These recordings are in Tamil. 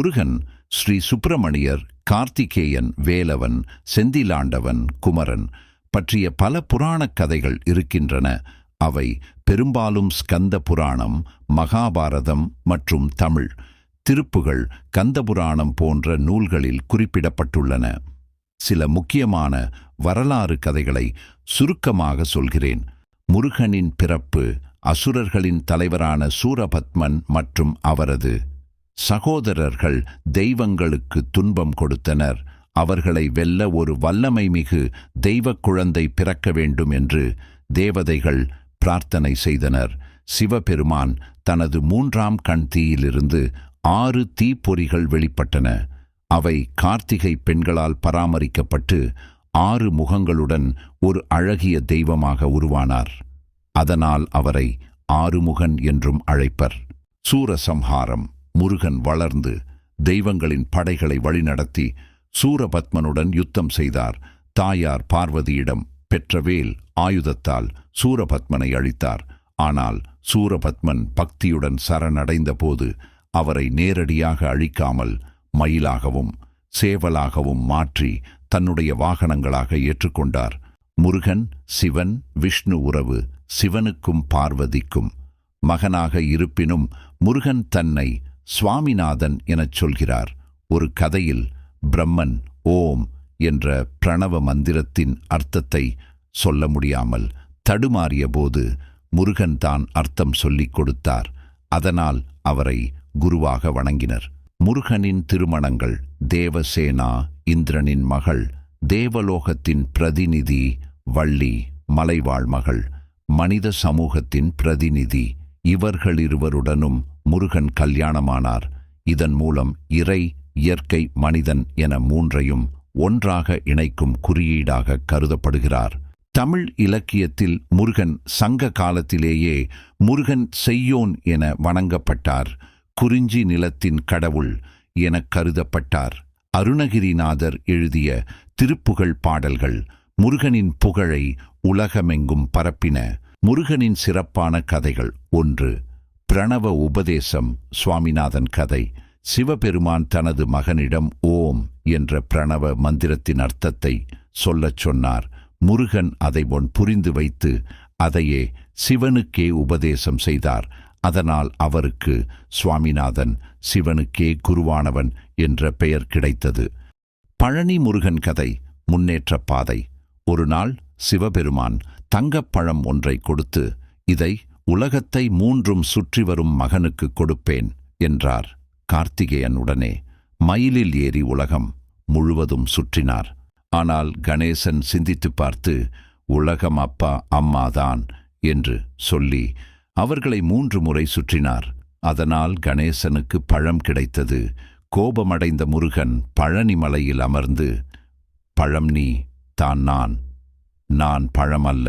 முருகன் ஸ்ரீ சுப்பிரமணியர் கார்த்திகேயன் வேலவன் செந்திலாண்டவன் குமரன் பற்றிய பல புராணக் கதைகள் இருக்கின்றன. அவை பெரும்பாலும் ஸ்கந்த புராணம் மகாபாரதம் மற்றும் தமிழ். திருப்புகள் கந்தபுராணம் போன்ற நூல்களில் குறிப்பிடப்பட்டுள்ளன. சில முக்கியமான வரலாறு கதைகளை சுருக்கமாக சொல்கிறேன். முருகனின் பிறப்பு அசுரர்களின் தலைவரான சூரபத்மன் மற்றும் அவரது சகோதரர்கள் தெய்வங்களுக்கு துன்பம் கொடுத்தனர். அவர்களை வெல்ல ஒரு வல்லமை மிகு தெய்வக் குழந்தை பிறக்க வேண்டும் என்று தேவதைகள் பிரார்த்தனை செய்தனர். சிவபெருமான் தனது மூன்றாம் கண் தீயிலிருந்து ஆறு தீப்பொறிகள் வெளிப்பட்டன. அவை கார்த்திகை பெண்களால் பராமரிக்கப்பட்டு ஆறு முகங்களுடன் ஒரு அழகிய தெய்வமாக உருவானார். அதனால் அவரை ஆறுமுகன் என்றும் அழைப்பர். சூரசம்ஹாரம். முருகன் வளர்ந்து தெய்வங்களின் படைகளை வழிநடத்தி சூரபத்மனுடன் யுத்தம் செய்தார். தாயார் பார்வதியிடம் பெற்ற வேல் ஆயுதத்தால் சூரபத்மனை அழித்தார். ஆனால் சூரபத்மன் பக்தியுடன் சரணடைந்த போது அவரை நேரடியாக அழிக்காமல் மயிலாகவும் சேவலாகவும் மாற்றி தன்னுடைய வாகனங்களாக ஏற்றுக்கொண்டார். முருகன் சிவன் விஷ்ணு உறவு சிவனுக்கும் பார்வதிக்கும் மகனாக இருப்பினும் முருகன் தன்னை சுவாமிநாதன் எனச் சொல்கிறார். ஒரு கதையில் பிரம்மன் ஓம் என்ற பிரணவ மந்திரத்தின் அர்த்தத்தை சொல்ல முடியாமல் தடுமாறிய போது முருகன் தான் அர்த்தம் சொல்லிக் கொடுத்தார். அதனால் அவரை குருவாக வணங்கினர். முருகனின் திருமணங்கள் தேவசேனா இந்திரனின் மகள் தேவலோகத்தின் பிரதிநிதி வள்ளி மலைவாழ் மகள் மனித சமூகத்தின் பிரதிநிதி இவர்கள் இருவருடனும் முருகன் கல்யாணமானார். இதன் மூலம் இறை இயற்கை மனிதன் என மூன்றையும் ஒன்றாக இணைக்கும் குறியீடாக கருதப்படுகிறார். தமிழ் இலக்கியத்தில் முருகன் சங்க காலத்திலேயே முருகன் செய்யோன் என வணங்கப்பட்டார். குறிஞ்சி நிலத்தின் கடவுள் எனக் கருதப்பட்டார். அருணகிரிநாதர் எழுதிய திருப்புகழ் பாடல்கள் முருகனின் புகழை உலகமெங்கும் பரப்பின. முருகனின் சிறப்பான கதைகள். ஒன்று பிரணவ உபதேசம் சுவாமிநாதன் கதை. சிவபெருமான் தனது மகனிடம் ஓம் என்ற பிரணவ மந்திரத்தின் அர்த்தத்தை சொல்லச் சொன்னார். முருகன் அதை ஒன் புரிந்து வைத்து அதையே சிவனுக்கே உபதேசம் செய்தார். அதனால் அவருக்கு சுவாமிநாதன் சிவனுக்கே குருவானவன் என்ற பெயர் கிடைத்தது. பழனி முருகன் கதை முன்னேற்ற பாதை. ஒரு நாள் சிவபெருமான் தங்கப்பழம் ஒன்றை கொடுத்து இதை உலகத்தை மூன்றும் சுற்றி வரும் மகனுக்கு கொடுப்பேன் என்றார் கார்த்திகேயன் உடனே. மயிலில் ஏறி உலகம் முழுவதும் சுற்றினார். ஆனால் கணேசன் சிந்தித்துப் பார்த்து உலகம் அப்பா அம்மாதான் என்று சொல்லி அவர்களை மூன்று முறை சுற்றினார். அதனால் கணேசனுக்கு பழம் கிடைத்தது. கோபமடைந்த முருகன் பழனி மலையில் அமர்ந்து பழம் நீ தான் நான். நான் பழமல்ல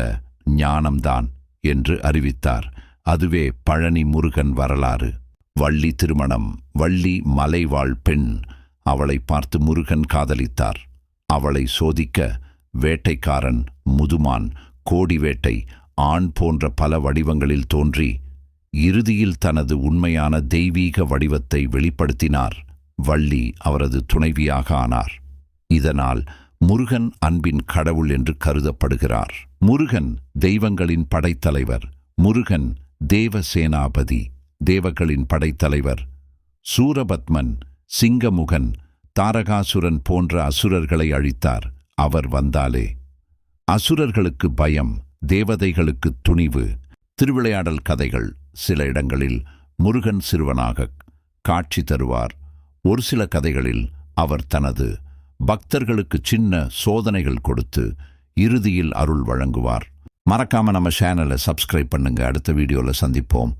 ஞானம்தான் என்று அறிவித்தார். அதுவே பழனி முருகன் வரலாறு. வள்ளி திருமணம் வள்ளி மலைவாழ் பெண் அவளை பார்த்து முருகன் காதலித்தார். அவளை சோதிக்க வேட்டைக்காரன் முதுமான் கோடி வேட்டை ஆண் போன்ற பல வடிவங்களில் தோன்றி இறுதியில் தனது உண்மையான தெய்வீக வடிவத்தை வெளிப்படுத்தினார். வள்ளி அவரது துணைவியாக ஆனார். இதனால் முருகன் அன்பின் கடவுள் என்று கருதப்படுகிறார். முருகன் தெய்வங்களின் படைத்தலைவர். முருகன் தேவசேனாபதி தேவர்களின் படைத்தலைவர். சூரபத்மன் சிங்கமுகன் தாரகாசுரன் போன்ற அசுரர்களை அழித்தார். அவர் வந்தாலே. அசுரர்களுக்கு பயம் தேவதைகளுக்கு துணிவு. திருவிளையாடல் கதைகள். சில இடங்களில் முருகன் சிறுவனாக காட்சி தருவார். ஒரு சில கதைகளில் அவர் தனது பக்தர்களுக்கு சின்ன சோதனைகள் கொடுத்து இறுதியில் அருள் வழங்குவார். மறக்காம நம்ம சேனலை சப்ஸ்கிரைப் பண்ணுங்க. அடுத்த வீடியோல சந்திப்போம்.